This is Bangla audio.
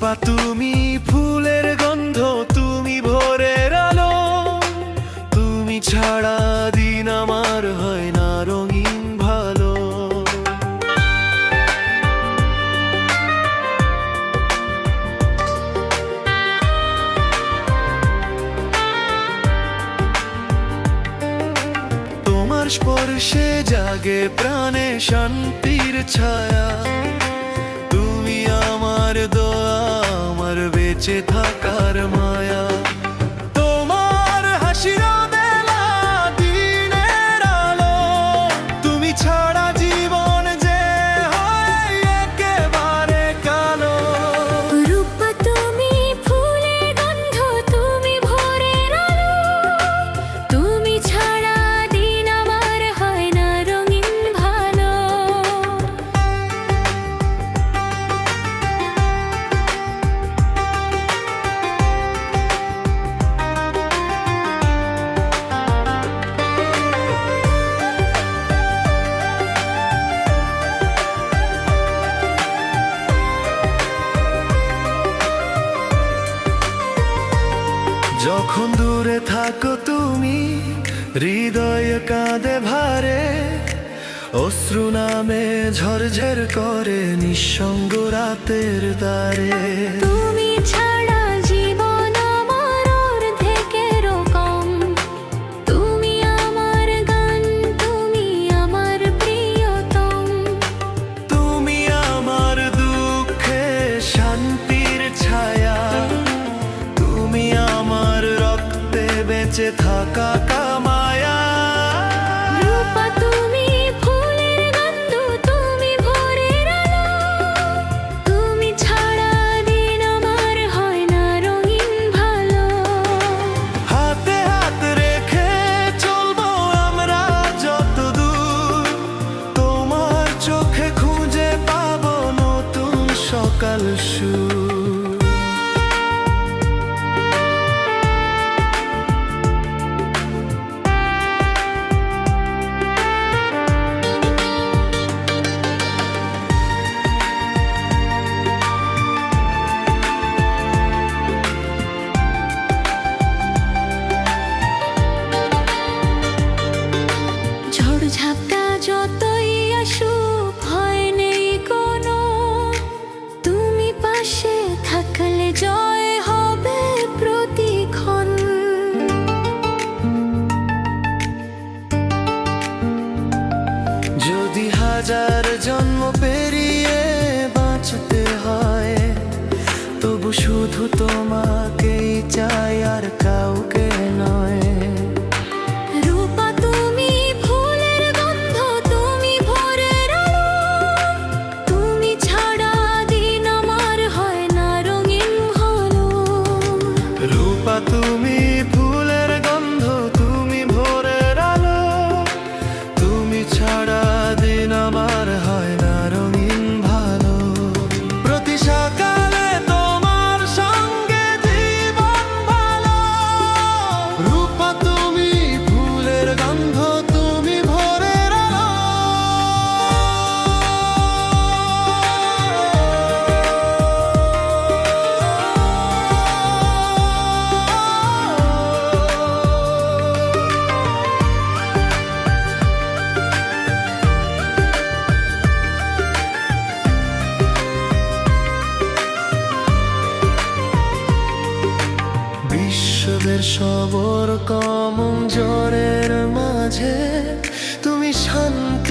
রূপা তুমি ফুলের গন্ধ, তুমি ভোরের আলো। তুমি ছাড়া দিন আমার হয় না রঙিন ভালো। তোমার স্পর্শে জাগে প্রাণে শান্তির ছায়া। বেঁচে থাকার মায়া যখন দূরে থাকো তুমি হৃদয় কাঁদে ভারে অশ্রু নামে ঝরঝর করে নিঃসঙ্গ রাতের দ্বারে তুমি ছাড়া জীবন আমার অর্ধেকেরও কম। তুমি আমার গান তুমি আমার প্রিয়তম। তুমি আমার দুঃখে শান্তির ছায়া। বেঁচে থাকা কামায়া পাশে থাকলে জয় হবে প্রতিক্ষণ। যদি হাজার জন্ম পেরিয়ে বাঁচতে হয়, তবু শুধু তোমাকেই চাই আর কাউকে বিশ্বের সবর কম জ্বরের মাঝে তুমি শান্তির